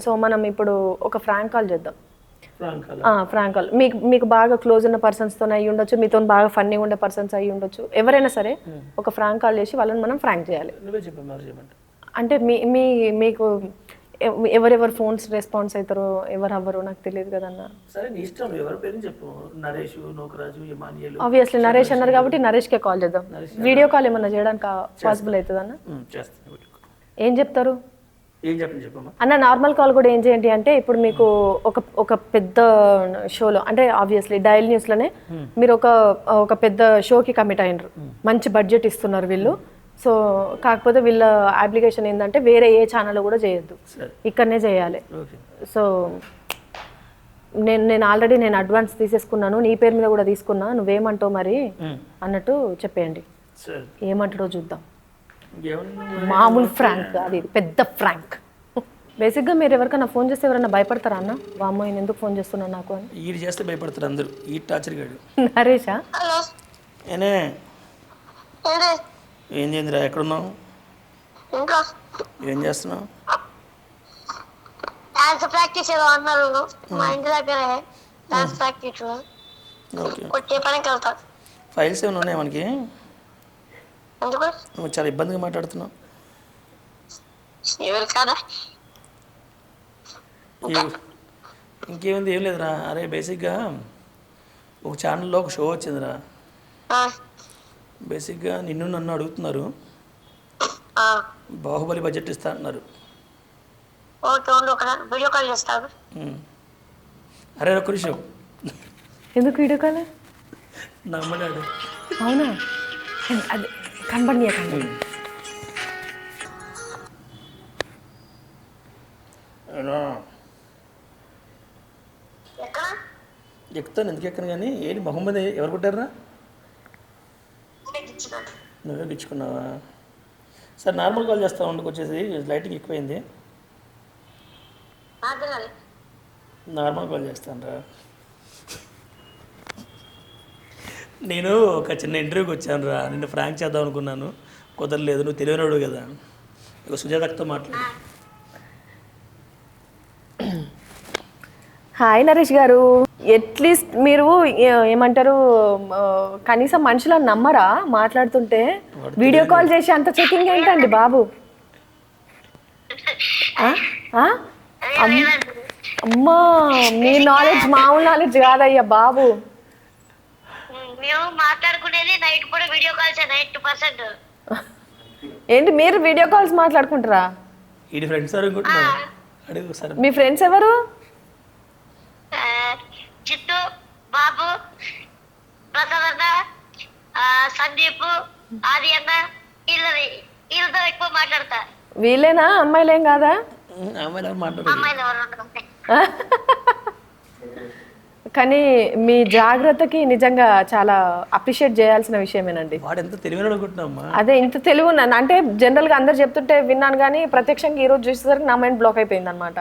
So మనం ఇప్పుడు ఒక ఫ్రాంక్ కాల్ చేద్దాం. ఫ్రాంక్ కాల్ మీకు మీకు బాగా క్లోజ్ ఉన్న పర్సన్స్తో అయ్యి ఉండొచ్చు మీతో బాగా ఫన్నీగా ఉండే పర్సన్స్ అయ్యి ఉండొచ్చు. ఎవరైనా సరే ఒక ఫ్రాంక్ కాల్ చేసి వాళ్ళని మనం ఫ్రాంక్ చేయాలి. అంటే మీ మీ మీకు ఎవ- ఎవరెవరు ఫోన్స్ రెస్పాన్స్ అవుతారో ఎవరు అవ్వరో నాకు తెలియదు కదన్న సరే నీ ఇష్టం నువ్వు ఎవరి పేరు చెప్పు. నరేష్ నోకరాజు ఆబ్వియస్లీ నరేష్ అన్నారు కాబట్టి నరేష్కే కాల్ చేద్దాం. వీడియో కాల్ ఏమన్నా చేయడానికి పాసిబుల్ అవుతుందన్న? ఏం చెప్తారు? ఏం చెప్పండి చెప్పమ్మా. అన్న నార్మల్ కాల్ కూడా ఏం చేయండి అంటే ఇప్పుడు మీకు ఒక ఒక పెద్ద షోలో అంటే ఆబ్వియస్లీ డైల్ న్యూస్లోనే మీరు ఒక ఒక పెద్ద షోకి కమిట్ అయినరు. మంచి బడ్జెట్ ఇస్తున్నారు వీళ్ళు. సో కాకపోతే వీళ్ళ అప్లికేషన్ ఏంటంటే వేరే ఏ ఛానల్లో కూడా చేయొద్దు. ఇక్కడనే చేయాలి. సో నేను నేను ఆల్రెడీ నేను అడ్వాన్స్ తీసేసుకున్నాను నీ పేరు మీద కూడా తీసుకున్నా నువ్వేమంటావు మరి అన్నట్టు చెప్పేయండి. సరే. ఏమంటాడో చూద్దాం. మామూలు ఫ్రాంక్ ఇది పెద్ద ఫ్రాంక్ బేసిక్గా మీరు ఎవరికైనా ఫోన్ చేస్తే ఎవరైనా భయపడతారా అన్న? వామ్మో ఈయన ఎందుకు ఫోన్ చేస్తున్నావు నాకు? అని. ఈడు చేస్తే భయపడతారు అందరూ. ఈ టార్చర్ గాడు. నరేషా? హలో. ఏనే? ఏం చేయందిరా ఎక్కడున్నావు? ఇంకా ఏం చేస్తున్నావు? డాన్స్ ప్రాక్టీస్ ఏదో అన్నారు మా ఇంటి దగ్గరే డాన్స్ ప్రాక్టీస్. ఓకే. వచ్చే పనికి వెళ్తా. ఫైల్స్ ఏమైనా ఉన్నాయా మనకి? నువ్వు చాలా ఇబ్బందిగా మాట్లాడుతున్నావు. ఎవరు కాదా? ఏ- ఇంకేముంది ఏం లేదురా. అరే బేసిక్గా ఒక ఛానల్లో ఒక షో వచ్చిందిరా. ఆ, బేసిక్గా నిన్ను నన్ను అడుగుతున్నారు. ఆ, బాహుబలి బడ్జెట్ ఇస్తా అంటున్నారు. ఓకే ఉండు ఒక వీడియో కాల్ చేస్తాను ఉమ్. అరే ఒక్క నిమిషం. ఎందుకు వీడియో కాల్ నమ్మడాడు అవునా? అది ఎక్కడ ఎక్కుతాను ఎందుకు ఎక్కను కానీ? ఏంటి మొహమ్మద్ ఎవరు కొట్టారా నువ్వే గిచ్చుకున్నావా? సరే నార్మల్ కాల్ చేస్తా ఉండుకు వచ్చేసి లైటింగ్ ఎక్కువైంది. నార్మల్ కాల్ చేస్తాను రా నేను ఒక చిన్న ఇంటర్వ్యూకి వచ్చాను రా. నిన్ను ఫ్రాంక్ చేద్దాం అనుకున్నాను. కుదరలేదు నువ్వు తెలియనివాడు కదా. ఇక సుజాతతో మాట్లాడు. హాయ్ నరేష్ గారు. ఎట్లీస్ట్ మీరు ఏమంటారు కనీసం మనుషులను నమ్మరా మాట్లాడుతుంటే? వీడియో కాల్ చేసి అంత చెకింగ్ ఏంటండి బాబు? అమ్మా మీ నాలెడ్జ్ మామూలు నాలెడ్జ్ కాదయ్యా బాబు. మేము మాట్లాడుకునేది నైట్ కూడా వీడియో కాల్స్ నైట్ పర్సెంట్. ఏంటి మీరు వీడియో కాల్స్ మాట్లాడుకుంటారా? ఈ ఫ్రెండ్స్ ఒకసారి. మీ ఫ్రెండ్స్ ఎవరు? చిట్టు బాబు ఆ, సందీప్ ఆది అన్న వీళ్ళది వీళ్ళతో ఎక్కువ మాట్లాడతా. వీళ్ళేనా? అమ్మాయిలేం కాదా? అమ్మాయిలు ఎవరు మాట్లాడదు అమ్మాయిలు ఎవరు ఉండరు కానీ మీ జాగ్రత్తకి నిజంగా చాలా అప్రిషియేట్ చేయాల్సిన విషయమేనండి. వాడు ఎంత తెలివైన అనుకుంటున్నామ్మా అదే ఇంత తెలివి ఉన్నాను అంటే జనరల్గా అందరు చెప్తుంటే విన్నాను కానీ ప్రత్యక్షంగా ఈరోజు చూసేసరికి నా మైండ్ బ్లాక్ అయిపోయింది అనమాట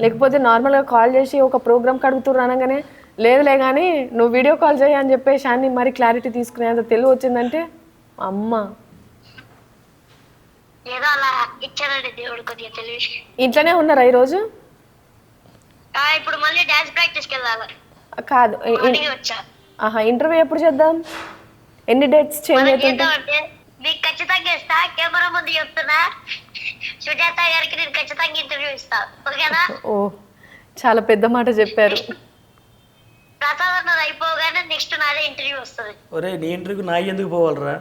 లేకపోతే నార్మల్గా కాల్ చేసి ఒక ప్రోగ్రామ్ కడుగుతున్నారు అనగానే లేదులే కానీ నువ్వు వీడియో కాల్ చేయి అని చెప్పేసి అన్ని మరి క్లారిటీ తీసుకునేంత తెలివి వచ్చిందంటే అమ్మ. ఇంట్లోనే ఉన్నారా ఈరోజు? ఇప్పుడు మళ్ళీ డాన్స్ ప్రాక్టీస్కి వెళ్ళాలి కాదు ఆహా ఇంటర్వ్యూ ఎప్పుడు చేద్దాం? ఎన్ని డేట్స్ చేంజ్ ఏంటంటే మీకు ఖచ్చితంగా ఇస్తా కెమెరా ముందు చెప్తున్నా. సుజాత గారికి నేను ఖచ్చితంగా ఇంటర్వ్యూ ఇస్తా. ఓకేనా? ఓ చాలా పెద్ద మాట చెప్పారు. ప్రసాద్ అన్నది అయిపోగానే నెక్స్ట్ నాదే ఇంటర్వ్యూ వస్తుంది. ఒరే నీ ఇంటర్వ్యూకి నా ఎందుకు పోవాలరా?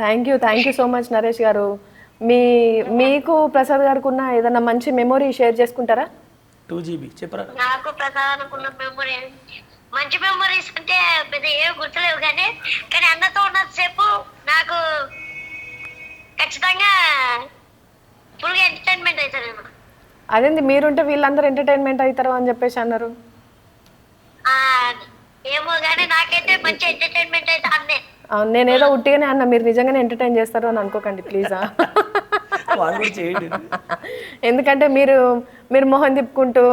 Thank you thank you so much Naresh garu. మీ మీకు ప్రసాద్ గారికి ఉన్న ఏదైనా మంచి మెమొరీ షేర్ చేసుకుంటారా? Two GB. చెప్పరా? నాకు ప్రసాద్ అనుకున్న మెమొరీ మంచి మెమొరీస్ అంటే పెద్ద ఏమి గుర్తులేవు కానీ కానీ అన్నతో ఉన్నంతసేపు నాకు ఖచ్చితంగా ఫుల్గా ఎంటర్టైన్మెంట్ అవుతాను నేను అదేంది మీరుంటే వీళ్ళందరూ ఎంటర్టైన్మెంట్ అవుతారు అని చెప్పేసి అన్నారు. ఆ, ఏమో కానీ నాకైతే మంచి ఎంటర్టైన్మెంట్ అయితే అన్నే. అవును, నేనేదో ఉట్టిగానే అన్న మీరు నిజంగానే ఎంటర్టైన్ చేస్తారు అని అనుకోకండి ప్లీజా. ఎందుకంటే మీరు మీరు మొహం తిప్పుకుంటూ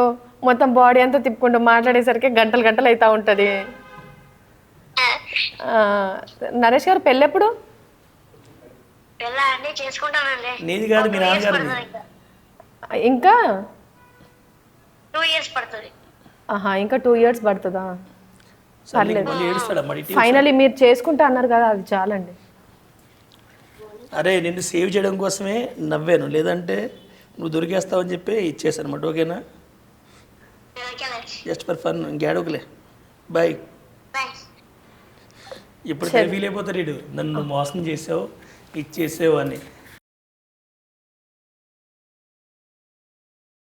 మొత్తం బాడీ అంతా తిప్పుకుంటూ మాట్లాడేసరికి గంటలు గంటలు అవుతా ఉంటుంది. నరేష్ గారు పెళ్ళెప్పుడు? నీది కాదు, మీ నాన్నగారిది. ఇంకా? టూ ఇయర్స్ పడుతుంది. ఆహా ఇంకా టూ ఇయర్స్ పడుతుందా? ఇటీ ఫైనలీ మీరు చేసుకుంటా అన్నారు కదా అది చాలండి. అరే నిన్ను సేవ్ చేయడం కోసమే నవ్వాను. లేదంటే నువ్వు దొరికేస్తావని చెప్పి ఇచ్చేసాను అనమాట ఓకేనా? జస్ట్ ఫర్ ఫన్ ఇంకేడోకలే బాయ్ ఇప్పుడు ఫీల్ అయిపోతాడు వీడు. నన్ను మోసం చేసావు ఇచ్చేసావు అని.